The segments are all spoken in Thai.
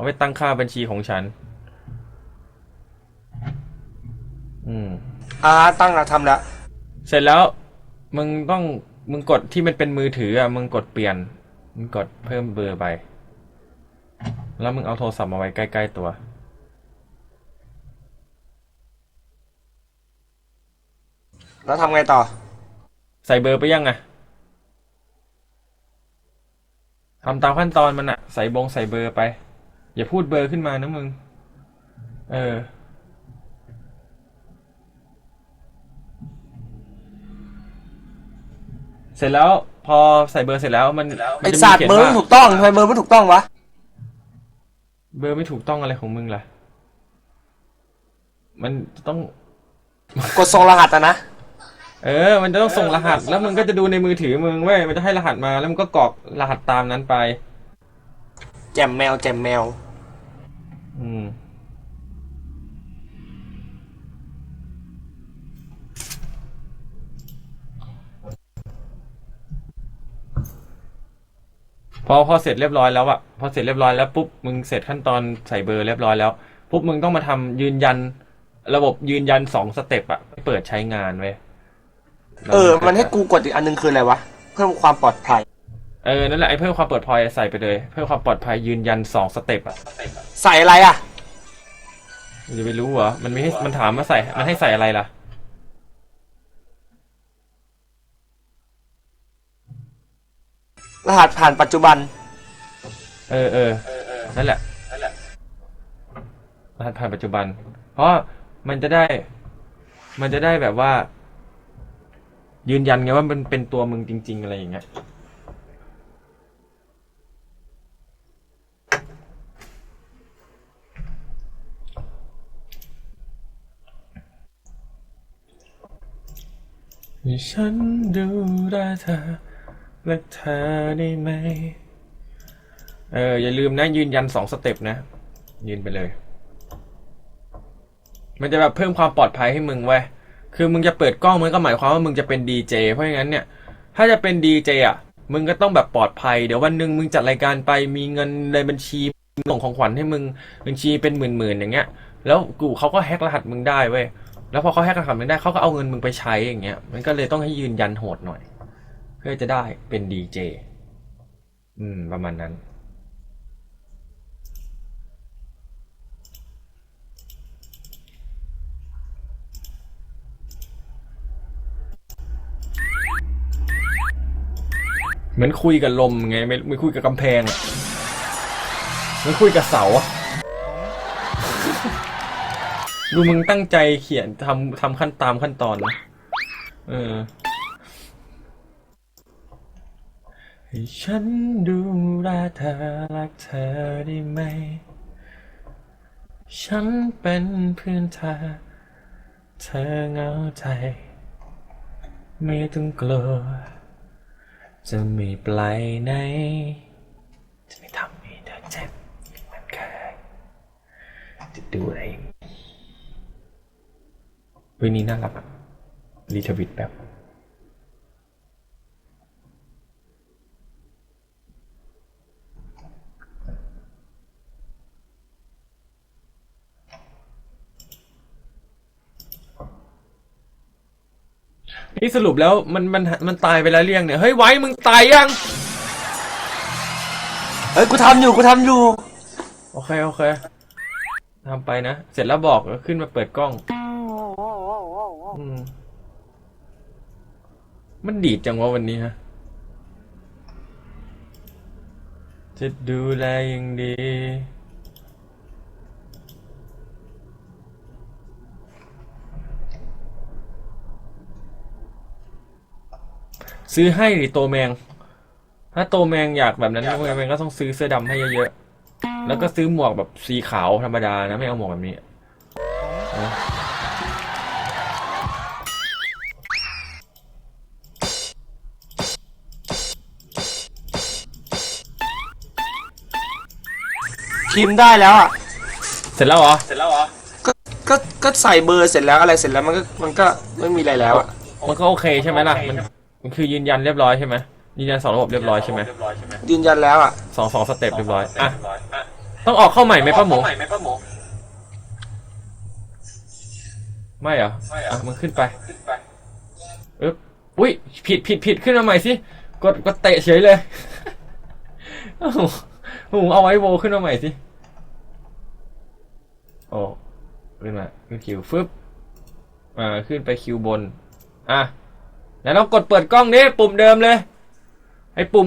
เอาไปตั้งค่าบัญชีของฉัน อืม อ่าตั้งแล้วทำแล้วเสร็จแล้วมึงต้องมึงกดที่มันเป็นมือถืออะมึงกดเปลี่ยน มึงกดเพิ่มเบอร์ไป แล้วมึงเอาโทรศัพท์มาไว้ใกล้ ๆ ตัว แล้วทำไงต่อ ใส่เบอร์ไปยังอะทำตามขั้นตอนมันอะใส่บงใส่เบอร์ไป อย่าพูดเบอร์ขึ้นมานะมึง เออ เสร็จแล้ว พอใส่เบอร์เสร็จแล้วมันไอมันจะมีสัตว์ขียนเบอร์ว่าไม่ถูกต้องทำไมเบอร์ไม่ถูกต้องวะ เบอร์ไม่ถูกต้องอะไรของมึงล่ะ มันต้อง กดส่งรหัสอะนะ เออ มันจะต้องส่งรหัส แล้วมึงก็จะดูในมือถือมึงเว้ย มันจะให้รหัสมา แล้วมึงก็กรอกรหัสตามนั้นไป แจมแมวแจมแมว อืมพอพอเสร็จเรียบร้อยแล้วอะพอเสร็จเรียบร้อยแล้วปุ๊บมึงเสร็จขั้นตอนใส่เบอร์เรียบร้อยแล้วปุ๊บมึงต้องมาทำยืนยัน ระบบยืนยันสองสเต็ปอะเปิดใช้งานเว้ยเออ มันให้กูกดอีกอันหนึงคืออะไรวะ เพิ่มความปลอดภัย เออ นั่นแหละไอ้เพิ่มความปลอดภัยใส่ไปเลย เพิ่มความปลอดภัยยืนยันสองสเต็ปอะใส่อะไรอะมึงจะไปรู้เหรอ มันไม่ให้มันถามมาใส่ มันให้ใส่อะไรล่ะ รหัสผ่านปัจจุบัน เออเออ นั่นแหละ รหัสผ่านปัจจุบัน เพราะมันจะได้ มันจะได้แบบว่า ยืนยันไงว่ามันเป็นตัวมึงจริง ๆ อะไรอย่างเงี้ย ฉันดูแลเธอและเธอได้ไหม เออ อย่าลืมนะ ยืนยันสองสเต็ปนะ ยืนไปเลย มันจะแบบเพิ่มความปลอดภัยให้มึงเว้ยคือมึงจะเปิดกล้องมันก็หมายความว่ามึงจะเป็นดีเจเพราะงั้นเนี่ย ถ้าจะเป็นดีเจอะ มึงก็ต้องแบบปลอดภัย เดี๋ยววันหนึ่งมึงจัดรายการไปมีเงินในบัญชีส่งของขวัญให้มึงบัญชีเป็นหมื่นๆอย่างเงี้ย แล้วกูเขาก็แฮกรหัสมึงได้เว้ย แล้วพอเขาแฮ็กรหัสมึงได้เขาก็เอาเงินมึงไปใช้อย่างเงี้ย มันก็เลยต้องให้ยืนยันโหดหน่อย เพื่อจะได้เป็นดีเจอืม ประมาณนั้น เหมือนคุยกับลมไง ไม่ไม่คุยกับกำแพงอะเหมันคุยกับเสาอะ ดูมึงตั้งใจเขียนทำทำขั้นตามขั้นตอนนะเออให้ฉันดูแลเธอรักเธอได้ไหม ฉันเป็นเพื่อนเธอ เธอเหงาใจ ไม่ต้องกลัว จะไม่ไปไหน จะไม่ทำให้เธอเจ็บเหมือนเคยจะดูอะไร เฮ้ยนี่น่ารักอะรีทวิตแบบนี่สรุปแล้วมันมันมันตายไปแล้วเรียงเนี่ยเฮ้ยไว้มึงตายยังเฮ้ยกูทำอยู่กูทำอยู่ โอเคโอเคทำไปนะ เสร็จแล้วบอกแล้วขึ้นมาเปิดกล้อง อืมมันดีดจังวะวันนี้ฮะ จะดูแลอย่างดี ซื้อให้หรือโตแมง ถ้าโตแมงอยากแบบนั้นโตแมงก็ต้องซื้อเสื้อดำให้เยอะๆ แล้วก็ซื้อหมวกแบบสีขาวธรรมดานะ ไม่เอาหมวกแบบนี้นะ พิมพ์ได้แล้วอะเสร็จแล้วเหรอ ก็ก็ก็ใส่เบอร์เสร็จแล้วอะไรเสร็จแล้วมันก็มันก็ไม่มีอะไรแล้วอะมันก็โอเคใช่ไหมล่ะ มันมันคือยืนยันเรียบร้อยใช่ไหมยืนยันสองระบบเรียบร้อยใช่ไหมยืนยันแล้วอะสองสองสเต็ปเรียบร้อย อะ ต้องต้องออกเข้าใหม่ไหมป้าหมูใหม่ไหมป้าหมูไม่เหรอไม่เหรออะมึงขึ้นไปขึ้นไปอึ๊บอุ้ยผิดผิดผิดขึ้นมาใหม่สิ กดกดเตะเฉยเลย โอ้โหโอ้โหเอาไว้โวขึ้นมาใหม่สิ โอ้ขึ้นมาขึ้นคิวฟึบอ่าขึ้นไปคิวบน อะแล้วเรากดเปิดกล้องนี้ปุ่มเดิมเลย ไอ้ปุ่ม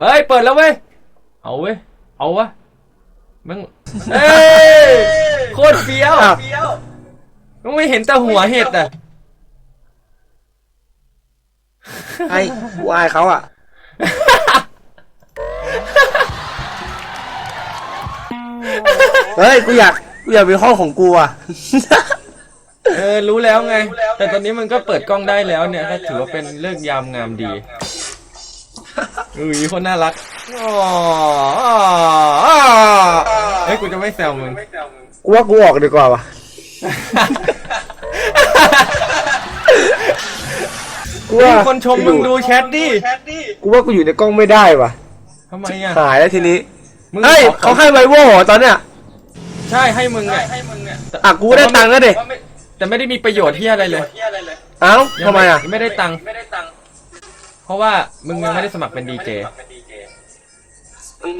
เฮ้ย เปิดแล้วเว้ย เอาเว้ย เอาวะมึงเอ้ยโคตรเฟี้ยวอ้าวเฟี้ยวมึงไม่เห็นแต่หัวเห็ดอะ ไอ้กูอายเขาอะ เฮ้ยกูอยากกูอยากมีห้องของกูอะ เออรู้แล้วไง แต่ตอนนี้มันก็เปิดกล้องได้แล้วเนี่ยก็ถือว่าเป็นเลิกษ์ยามงามดีอุ้ยคนน่ารักอ๋อเฮ้ยกูจะไม่แซวมึง กูว่ากูออกดีกว่าว่ะ กูว่ามีคนชมมึงดูแชทดิ กูว่ากูอยู่ในกล้องไม่ได้ว่ะทำไมอะหายแล้วทีนี้ มึงเฮ้ยขเขาให้ไวโว่เหรอตอนเนี้ยใช่ให้มึงอะอะกูได้ตังค์แล้วดิแต่ไม่ได้มีประโยชน์ที่อะไรเลยเอ้าทำไมอะไม่ได้ตังค์เพราะว่ามึงยังไม่ได้สมัครเป็นดีเจ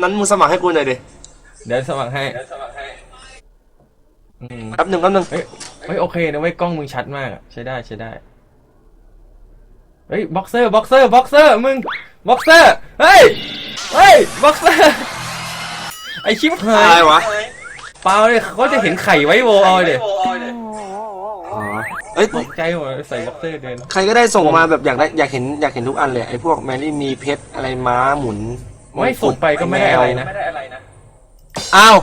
นั้นมึงสมัครให้กูหน่อยดิเดี๋ยวสมัครให้อืมแป๊บหนึ่งแป๊บหนึ่งเฮ้ยเฮ้ยโอเคนะเว้ยกล้องมึงชัดมากอะใช้ได้ใช้ได้เฮ้ยบ็อกเซอร์บ็อกเซอร์บ็อกเซอร์มึงบ็อกเซอร์เฮ้ยเฮ้ยบ็อกเซอร์ ไอชิบหาอะไรยวะเปล่าเลยเขาจะเห็นไข่ไว้โวเอาเลยอ๋อเอ้ยตกใจหมดใส่บ็อกเซอร์เดินใครก็ได้ส่งมาแบบอยากได้อยากเห็นอยากเห็นทุกอันเลยไอ้พวกแมรี่มีเพชรอะไรม้าหมุนไม่ส่งไปก็ไม่ได้อะไรนะอ้าว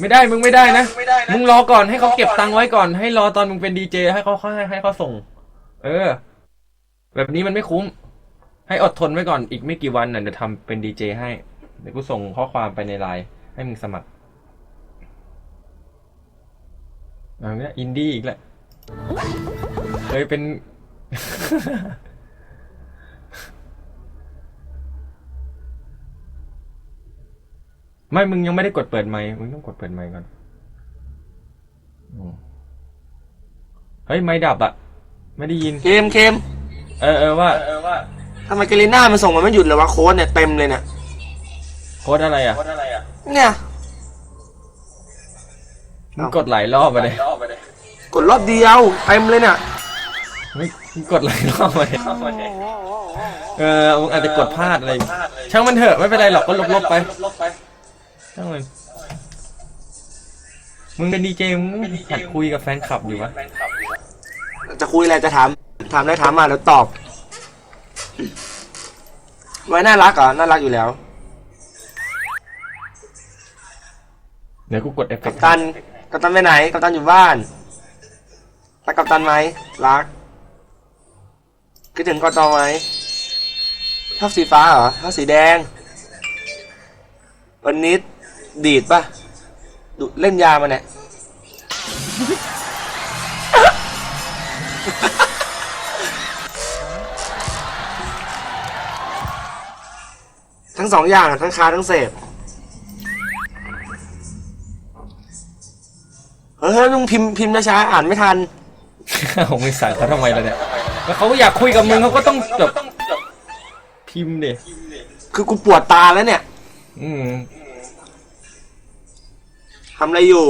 ไม่ได้มึงไม่ได้นะ มึงรอก่อนให้เขาเก็บตังค์ไว้ก่อน ให้รอตอนมึงเป็นดีเจให้เขาให้ให้เขาส่ง เออ แบบนี้มันไม่คุ้ม ให้อดทนไว้ก่อนอีกไม่กี่วันน่ะเดี๋ยวทำเป็นดีเจให้ เดี๋ยวกูส่งข้อความไปในไลน์ให้มึงสมัครเอาเนี้ยอินดี้อีกแหละเคยเป็น ไม่ มึงยังไม่ได้กดเปิดไมค์มึงต้องกดเปิดไมค์ก่อนอืมเฮ้ย ไม่ดับอะไม่ได้ยิน เคมเคมเออเออว่าทำไมเกลิน่ามันส่งมาไม่หยุดเลยวะโค้ดเนี่ยเต็มเลยเนี่ย โค้ดอะไรอะเนี่ยมึงกดหลายรอบไปเลยกดรอบเดียวเต็มเลยเนี่ยมึงมึงกดหลายรอบไปเลยเออมึงอาจจะกดพลาดอะไร ช่างมันเถอะไม่เป็นไรหรอกก็ลบๆไป ช่างมัน มึงเป็นดีเจมึงหัดคุยกับแฟนคลับอยู่วะจะคุยอะไรจะถาม ถามได้ถามมาแล้วตอบ ไว้น่ารักเหรอน่ารักอยู่แล้ว เดี๋ยวกูกดเอฟเฟกักปต์ตัน กัปตันไปไหน กัปตันอยู่บ้านรักกัปตันไหมรักคิดถึงกอตอไหมชอบสีฟ้าเหรอชอบสีแดง วันนี้ดีดป่ะดูเล่นยามาเนี่ย ทั้งสองอย่างอะทั้งค้าทั้งเสพ เฮ้ยลุงพิมพ์พิมพ์ช้าๆอ่านไม่ทัน ผมไม่สั่งเขาทำไมล่ะเนี่ยแล้วเขาอยากคุยกับมึงเขาก็ต้องแบบพิมพ์ดิคือกูปวดตาแล้วเนี่ยอืมทำอะไรอยู่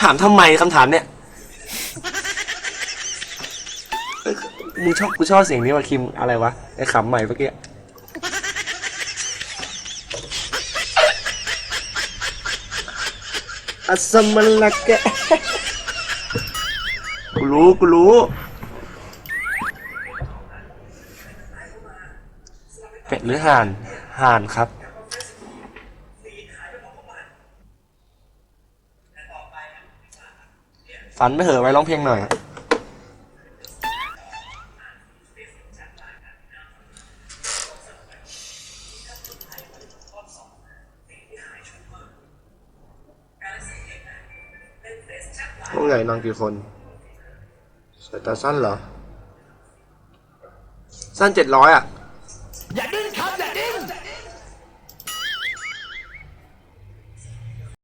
ถามทำไมคำถามเนี่ยเอ้ยมึงชอบกูชอบเสียงนี้ว่ะคิมอะไรวะไอ้ขำใหม่เมื่อกี้ อัสมันละแกกูรู้กูรู้ เป็ดหรือห่าน ห่านครับ ฝันไม่เหอะไว้ร้องเพลงหน่อย ห้องใหญ่นอนกี่คนสายตาสั้นเหรอ สั้นเจ็ดร้อยอะ